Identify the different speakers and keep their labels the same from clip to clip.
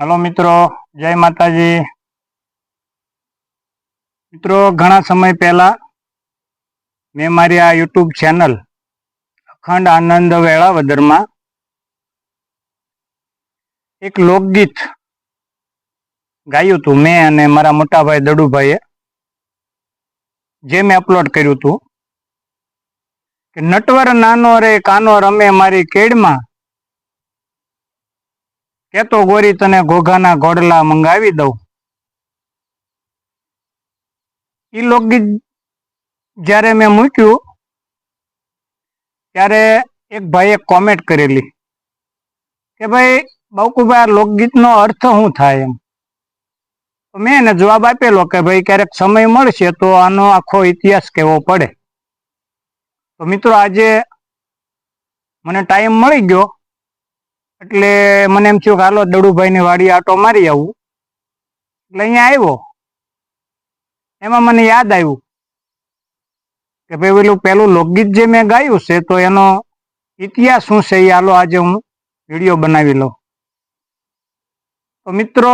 Speaker 1: Hello મિત્રો, જય માતાજી. મિત્રો, ઘણા સમય પહેલા મેં મારી આ યુટ્યુબ ચેનલ અખંડ આનંદ વેળાવદરમાં એક લોકગીત ગાયું હતું મેં અને મારા મોટાભાઈ દડુભાઈએ, જે મેં અપલોડ કર્યું હતું કે, નટવર નાનો રે, કાનો રમે મારી કેડમાં કેતો ગોરી તને ઘોઘાના ઘોડલા મંગાવી દઉં. ઈ લોકગીત જ્યારે મેં મૂક્યું, ત્યારે એક ભાઈએ કોમેન્ટ કરેલી કે ભાઈ બહુકુભાઈ આ લોકગીતનો અર્થ શું થાય એમ? તો મેં એને જવાબ આપેલો કે ભાઈ, ક્યારેક સમય મળશે તો આનો આખો ઇતિહાસ કહેવો પડે? તો મિત્રો, આજે મને ટાઈમ મળી ગયો. એટલે મને એમ થયું કે હાલો દડુભાઈની વાડી આટો મારી આવું. એટલે અહીંયા આવ્યો. એમાં મને યાદ આવ્યું કે ભાઈ પેલું પેલું લોકગીત જે મેં ગાયું છે, તો એનો ઇતિહાસ શું છે એ હાલો આજે હું વીડિયો બનાવી લઉં. તો મિત્રો,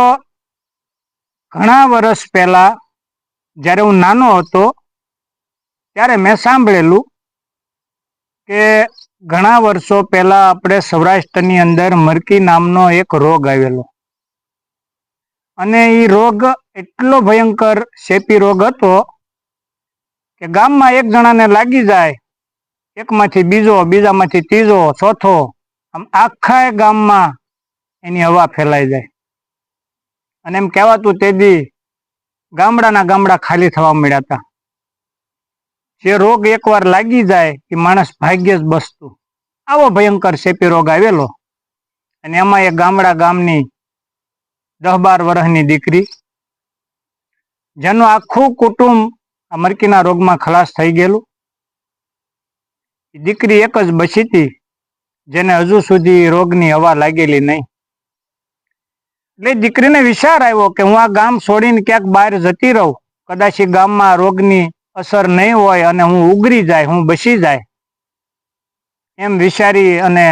Speaker 1: ઘણા વર્ષ પહેલા જ્યારે હું નાનો હતો, ત્યારે મેં સાંભળેલું કે ઘણા વર્ષો પહેલા આપણે સૌરાષ્ટ્રની અંદર મરકી નામનો એક રોગ આવેલો. અને એ રોગ એટલો ભયંકર શેપી રોગ હતો કે ગામમાં એક જણાને લાગી જાય, એકમાંથી બીજો, બીજામાંથી ત્રીજો, ચોથો, આમ આખા ગામમાં એની હવા ફેલાઈ જાય. અને એમ કહેવાતું તેથી ગામડાના ગામડા ખાલી થવા મળ્યા હતા. જે રોગ એકવાર લાગી જાય, એ માણસ ભાગ્યે જ બસતું. આવો ભયંકર ચેપી રોગ આવેલો. અને એમાં એ ગામડા ગામની દસ બાર વર્ષની દીકરી, જેનું આખું કુટુંબ આ મરકીના રોગમાં ખલાસ થઈ ગયેલું. દીકરી એક જ બચી હતી, જેને હજુ સુધી રોગની હવા લાગેલી નહીં. એટલે દીકરીને વિચાર આવ્યો કે હું આ ગામ છોડીને ક્યાંક બહાર જતી રહું. કદાચ ગામમાં રોગની અસર નહીં હોય અને હું ઉગરી જાય, હું બસી જાય. એમ વિચારી અને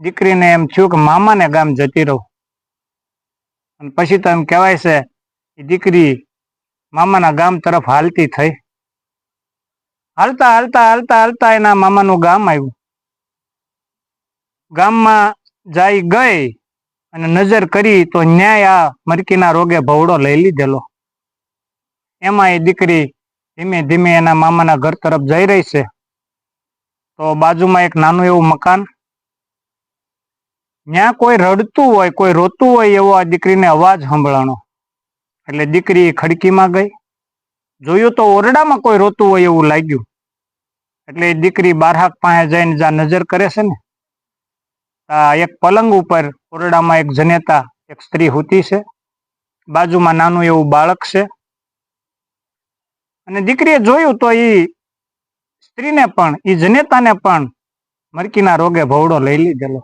Speaker 1: દીકરીને એમ થયું કે મામાને ગામ જતી રહું. અને પછી તો એમ કહેવાય છે એ દીકરી મામાના ગામ તરફ હાલતી થઈ. હાલતા હાલતા હાલતા હાલતા એના મામાનું ગામ આવ્યું. ગામમાં જાય ગઈ અને નજર કરી તો ન્યાય આ મરકીના રોગે ભવડો લઈ લીધેલો. એમાં એ દીકરી ધીમે ધીમે એના મામાના ઘર તરફ જઈ રહી છે. તો બાજુમાં એક નાનું એવું મકાન. ત્યાં કોઈ રડતું હોય, કોઈ રોતું હોય એવો આ દીકરીને અવાજ સંભળાણો. એટલે દીકરી ખડકીમાં ગઈ. જોયું તો ઓરડામાં કોઈ રોતું હોય એવું લાગ્યું. એટલે એ દીકરી બારહાક પાસે જઈને જ્યાં નજર કરે છે ને એક પલંગ ઉપર ઓરડામાં એક જનેતા, એક સ્ત્રી હૂતી છે. બાજુમાં નાનું એવું બાળક છે. અને દીકરીએ જોયું તો એ સ્ત્રીને પણ એ જનેતાને પણ મરકીના રોગે ભવડો લઈ લીધેલો.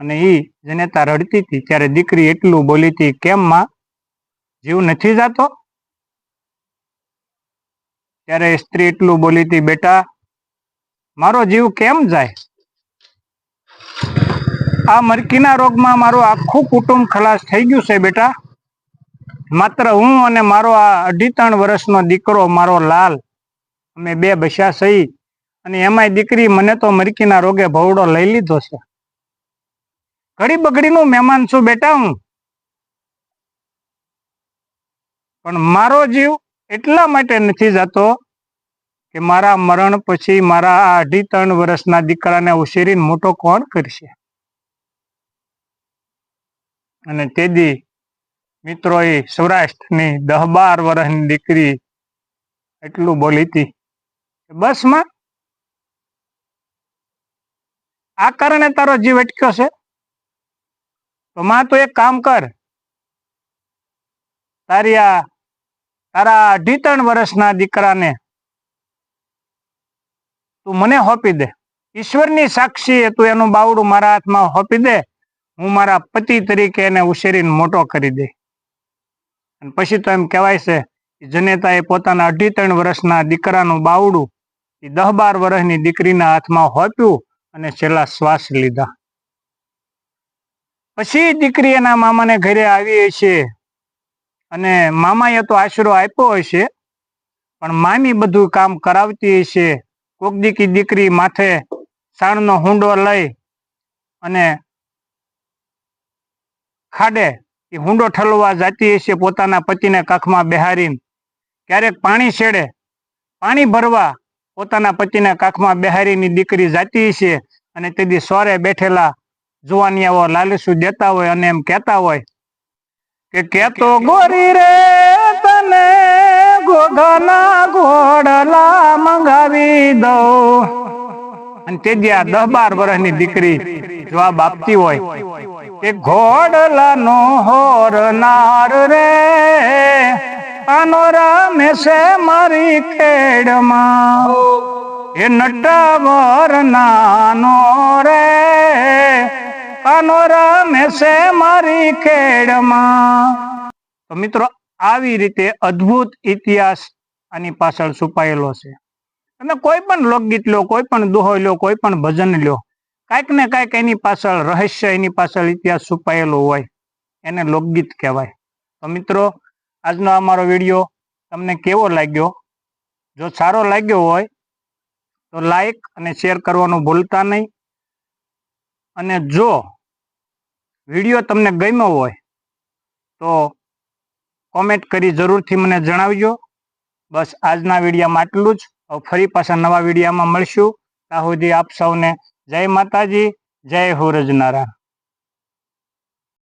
Speaker 1: અને એ જનેતા રડતી હતી ત્યારે દીકરી એટલું બોલી હતી, કેમ માં? જીવ નથી જાતો? ત્યારે સ્ત્રી એટલું બોલી હતી, બેટા, મારો જીવ કેમ જાય? આ મરકીના રોગમાં મારું આખું કુટુંબ ખલાસ થઈ ગયું છે, બેટા. માત્ર હું અને મારો આ અઢી ત્રણ વર્ષનો દીકરો, મારો લાલ, અમે બે બસ્યા સહી. અને એમાંય દીકરી મને તો મરકીના રોગે ભવડો લઈ લીધો છે. ઘડી બગડીનું મહેમાન છું બેટા હું. પણ મારો જીવ એટલા માટે નથી જતો કે મારા મરણ પછી મારા આ અઢી ત્રણ વર્ષના દીકરાને ઉછેરીને મોટો કોણ કરશે? અને તેદી મિત્રો, એ સૌરાષ્ટ્રની દહ બાર વર્ષની દીકરી એટલું બોલી હતી કે, બસમાં, આ કારણે તારો જીવ અટક્યો છે. તો માં તો એક કામ કર, તારી આ, તારા અઢી ત્રણ વર્ષના દીકરાને તું મને હોપી દે. ઈશ્વરની સાક્ષી તું એનું બાવડું મારા હાથમાં હોપી દે. હું મારા પતિ તરીકે એને ઉછેરીને મોટો કરી દે અને પછી તો એમ કહેવાય છે કે જનેતાએ પોતાના અઢી ત્રણ વર્ષના દીકરાનું બાવડું એ દહ બાર વર્ષની દીકરીના હાથમાં હોપ્યું અને છેલ્લા શ્વાસ લીધા. પછી દીકરી એના મામાને ઘરે આવી હશે અને મામાએ તો આશરો આપ્યો હશે, પણ મામી બધું કામ કરાવતી હશે. કોક દીકી દીકરી માથે સાણનો હુંડો લઈ અને ખાડે એ હુંડો ઠલવા જાતી હશે પોતાના પતિને કાખમાં બેહારીને. ક્યારેક પાણી છેડે, પાણી ભરવા પોતાના પતિના કાખમાં બેહારીની દીકરી જાતી હશે અને તેથી સોરે બેઠેલા જુવાનિયાઓ લાલસુ દેતા હોય અને એમ કહેતા હોય કે કેતો ગોરી રે તને ગોધાના ઘોડલા મંગાવી દઉં. અને તે આ દસ બાર વર્ષની દીકરી જવાબ આપતી હોય. કે ઘોડલાનો હોરનાર રે આનો છે મારી ખેડમાં. એ નટવર નાનો રે આનો રામે છે મારી ખેડમાં. તો મિત્રો, આવી રીતે અદ્ભુત ઇતિહાસ આની પાછળ છુપાયેલો છે. તમે કોઈ પણ લોકગીત લો, કોઈ પણ દોહો લો, કોઈ પણ ભજન લો, કાંઈક ને કાંઈક એની પાછળ રહસ્ય, એની પાછળ ઇતિહાસ છુપાયેલો હોય, એને લોકગીત કહેવાય. તો મિત્રો, આજનો અમારો વીડિયો તમને કેવો લાગ્યો? જો સારો લાગ્યો હોય, તો લાઈક અને શેર કરવાનું ભૂલતા નહીં. અને જો વીડિયો તમને ગમ્યો હોય, તો કોમેન્ટ કરી જરૂરથી મને જણાવજો. બસ આજના વિડીયામાં આટલું જ. હવે ફરી પાછા નવા વિડીયામાં મળશું. ત્યાં આપ સૌને જય માતાજી જય હોરજ નારાયણ